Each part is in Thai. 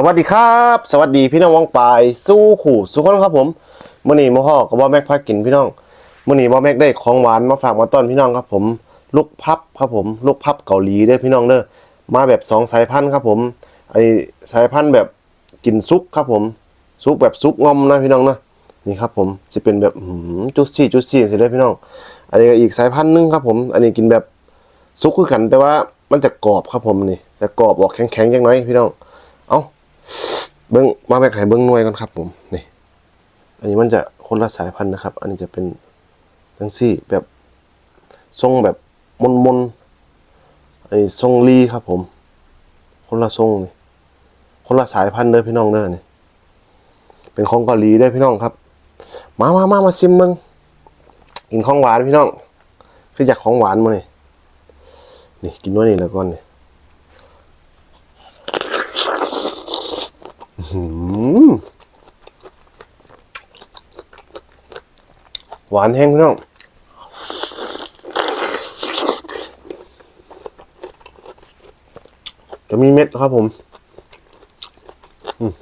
สวัสดีครับ สวัสดีพี่น้องวองปายสู้ขู่สุขคนครับผมมื่อนี้มาห่อกับว่าแม็กพากินพี่น้องมื่อนี้ว่าแม็กได้ของหวานมาฝากมาต้อนพี่น้องครับผม ลูกพับครับผมลูกพับเกาหลีเด้อพี่น้องเด้อมาแบบสองสายพันธุ์ครับผมไอสายพันธุ์แบบกินซุปครับผมซุปแบบซุปงอมนะพี่น้องนะนี่ครับผมจะเป็นแบบจุซี่จุซี่สิเด้อพี่น้อง อันนี้ก็อีกสายพันธุ์หนึงครับผม อันนี้กินแบบซุปคือกันแต่ว่ามันจะกรอบครับผมนี่จะกรอบออกแข็งๆจังน่อยพี่น้อง เบิ้งมาแม่ไข่เบิ้งหน่วยก่อนครับผมนี่อันนี้มันจะคนละสายพันธุ์นะครับ อันนี้จะเป็นทั้งซี่แบบทรงแบบมนมนๆอันนี้ทรงลีครับผม คนละทรงนี่คนละสายพันธุ์เด้อพี่น้องเด้อนี่เป็นของเกาหลีเด้อพี่น้องครับ มามามามาซิมเบิ้งกินของหวานพี่น้องคืออยากของหวานมาเนี่นี่กินด้วยนี่แล้วก่อนเนี่อืม หวานแห้งพี่น้องจะมีเม็ดครับผมอืม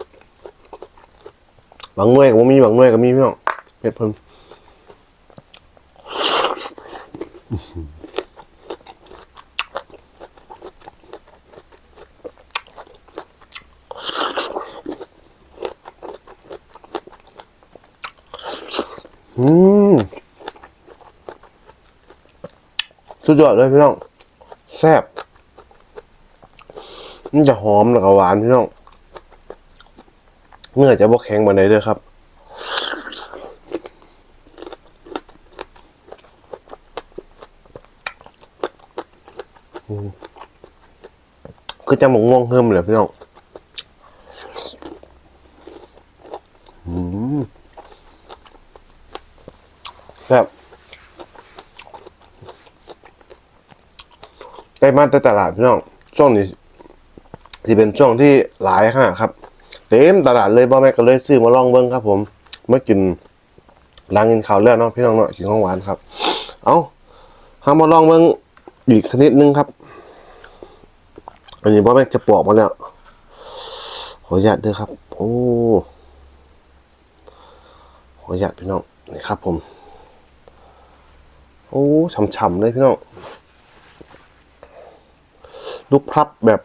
บางหน่วยก็บ่มีบางหน่วยก็มีพี่น้องเม็ดเพิ่ม อืมสุดยอดเลยพี่น้อง แซ่บมันจะหอมแล้วก็หวานพี่น้องเนื้อจะบกแข็งบานใดเด้อครับ คือจะมกง่วงเพิ่มเลยพี่น้องอืม แซ่บไปมาแต่ตลาดพี่น้องช่วงนี้ที่เป็นช่วงที่หลายค่ะครับ เต็มตลาดเลยบ่แม่ก็เลยซื้อมาลองเบิ้งครับ ผมเมื่อกินล้างกินข้าวแล้วเนาะพี่น้องเนาะกินของหวานครับ เอาหามาลองเบิ้งอีกชนิดนึงครับอันนี้บ่แม่จะปอกมาแล้วขออนุญาตด้วยครับ โอ้ขออนุญาตพี่น้องนี่ครับ ผม โอ้ฉ่ำๆเลยพี่น้องลูกพลับแบบ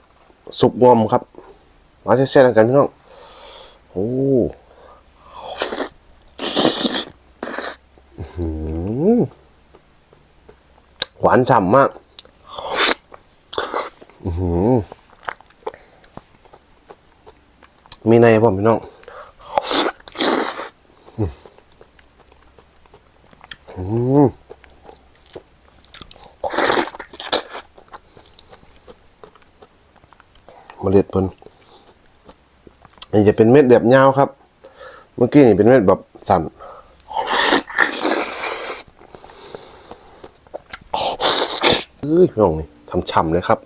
สุกงอมครับ มาแช่ๆกันพี่น้องโอ้หวานฉ่ำมากอื้อหือมีในผมพี่น้องอืม เมล็ดเพิ่นอันนี้จะเป็นเม็ดแบบยาวครับ เมื่อกี้นี่เป็นเม็ดแบบสั่นเอ้ยพี่น้องนี่ทำฉ่ำเลยครับ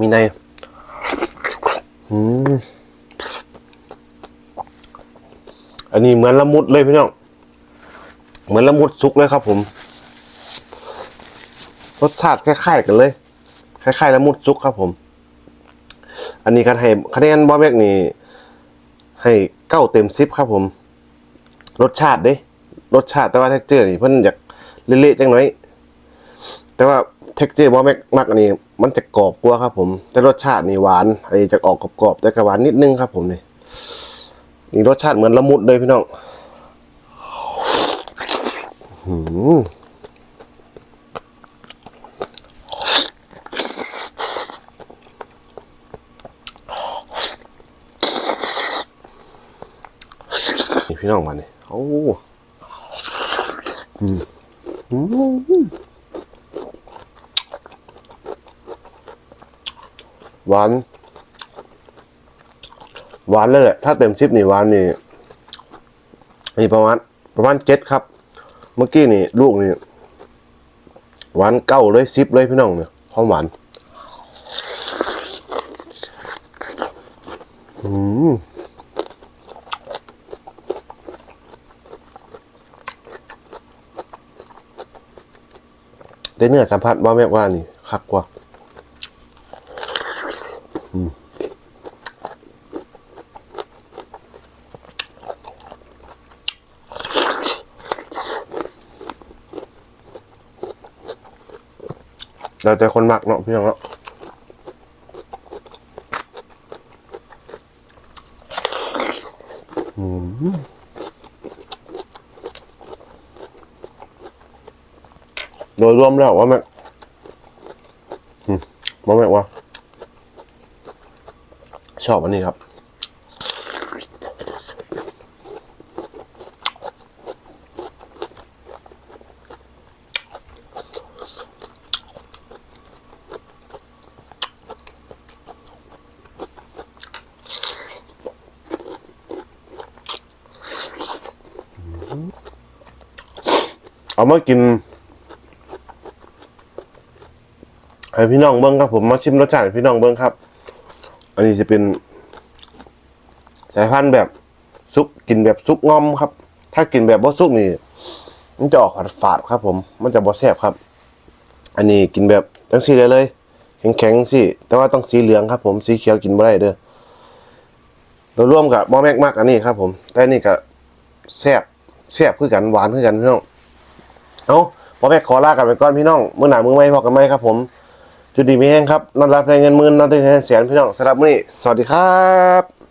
มีในอันนี้เหมือนละมุดเลยพี่น้อง เหมือนละมุดซุกเลยครับผม รสชาติคล้ายๆกันเลย คล้ายๆละมุดซุกครับผม อันนี้การให้คะแนนบอแม็กนี่ให้เก้าเต็มสิบครับผม รสชาติเด้รสชาติแต่ว่าเท็กเจอร์นี่เพิ่นอยากเละๆจังหน่อย แต่ว่าเท็กเจอร์บอแม็กมักอันนี้ มันจะกรอบกว่าครับผม แต่รสชาตินี่หวานอันนี้จะออกกรอบๆแต่ก็หวานนิดนึงครับผมนี่นี่รสชาติเหมือนละมุดเลยพี่น้อง หืมพี่น้องมาเนี่ยโอ้อืมอืมหวาน หวานเลยแหละ ถ้าเต็มชิปนี่หวานนี่นี่ประมาณประมาณเจ็ดครับ เมื่อกี้นี่ลูกนี่หวานเก้าเลยซิปเลยพี่น้องเนี่ยความหวานอืมแต่เนื้อสัมผัสว่าแม่ว่านี่คักกว่า อืม เราแต่คนมักเนาะพี่น้องเนาะอืมโดยรวมแล้วว่าแม่อืมว่าแม่ว่าชอบอันนี้ครับ เอามากินให้พี่น้องเบิ้งครับผมมาชิมรสชาติให้พี่น้องเบิ้งครับ อันนี้จะเป็นสายพันธุ์แบบซุกกินแบบซุกงอมครับ ถ้ากินแบบบ่ซุกนี่มันจะออกฝาดครับ ผม มันจะบ่แซ่บครับ อันนี้กินแบบจังสีได้เลย แข็งๆสิแต่ว่าต้องสีเหลืองครับ ผมสีเขียวกินบ่ได้เด้อโดยรวมกับบ่แม็กมากอันนี้ครับ ผม แต่นี่ก็แซ่บแซ่บคือกันหวานคือกันพี่น้อง เอาพ่อแม่ขอลากันไปก่อนพี่น้องมื้อหนามือไหม่พอกันไหมครับผมจุดดีมีแห้งครับนอนรับในเงินหมื่นนอนตื่นแสนพี่น้องสำหรับมื้อนี้สวัสดีครับ